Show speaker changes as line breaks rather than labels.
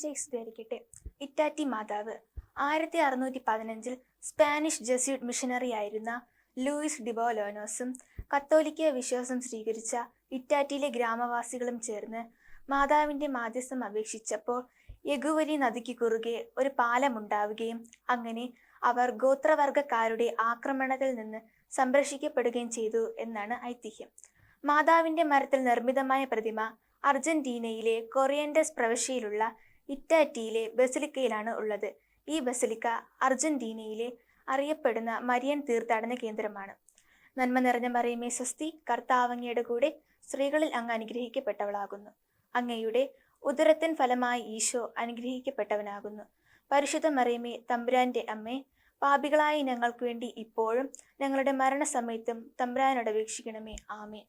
ഈശ്വമിശേഷ് ധരിക്കട്ടെ ഇറ്റാറ്റി മാതാവ്. ആയിരത്തി അറുന്നൂറ്റി പതിനഞ്ചിൽ സ്പാനിഷ് ജെസ്യൂട്ട് മിഷനറി ആയിരുന്ന ലൂയിസ് ഡിബോലോനോസും കത്തോലിക്ക വിശ്വാസം സ്വീകരിച്ച ഇറ്റാറ്റിയിലെ ഗ്രാമവാസികളും ചേർന്ന് മാതാവിന്റെ മാധ്യസ്ഥം അപേക്ഷിച്ചപ്പോൾ യഗുവരി നദിക്ക് കുറുകെ ഒരു പാലമുണ്ടാവുകയും അങ്ങനെ അവർ ഗോത്രവർഗക്കാരുടെ ആക്രമണത്തിൽ നിന്ന് സംരക്ഷിക്കപ്പെടുകയും ചെയ്തു എന്നാണ് ഐതിഹ്യം. മാതാവിന്റെ മരത്തിൽ നിർമ്മിതമായ പ്രതിമ അർജന്റീനയിലെ കൊറിയൻഡസ് പ്രവിശ്യയിലുള്ള ഇറ്റാറ്റിയിലെ ബസിലിക്കയിലാണ് ഉള്ളത്. ഈ ബസിലിക്ക അർജന്റീനയിലെ അറിയപ്പെടുന്ന മരിയൻ തീർത്ഥാടന കേന്ദ്രമാണ്. നന്മ നിറഞ്ഞ മറിയമേ സ്വസ്തി കർത്താവങ്ങയുടെ കൂടെ സ്ത്രീകളിൽ അങ്ങ് അനുഗ്രഹിക്കപ്പെട്ടവളാകുന്നു. അങ്ങയുടെ ഉദരത്തിൻ ഫലമായി ഈശോ അനുഗ്രഹിക്കപ്പെട്ടവനാകുന്നു. പരിശുദ്ധ മറിയമേ തമ്പുരാന്റെ അമ്മേ പാപികളായ ഞങ്ങൾക്ക് വേണ്ടി ഇപ്പോഴും ഞങ്ങളുടെ മരണസമയത്തും തമ്പുരാനോട് വീക്ഷിക്കണമേ ആമേ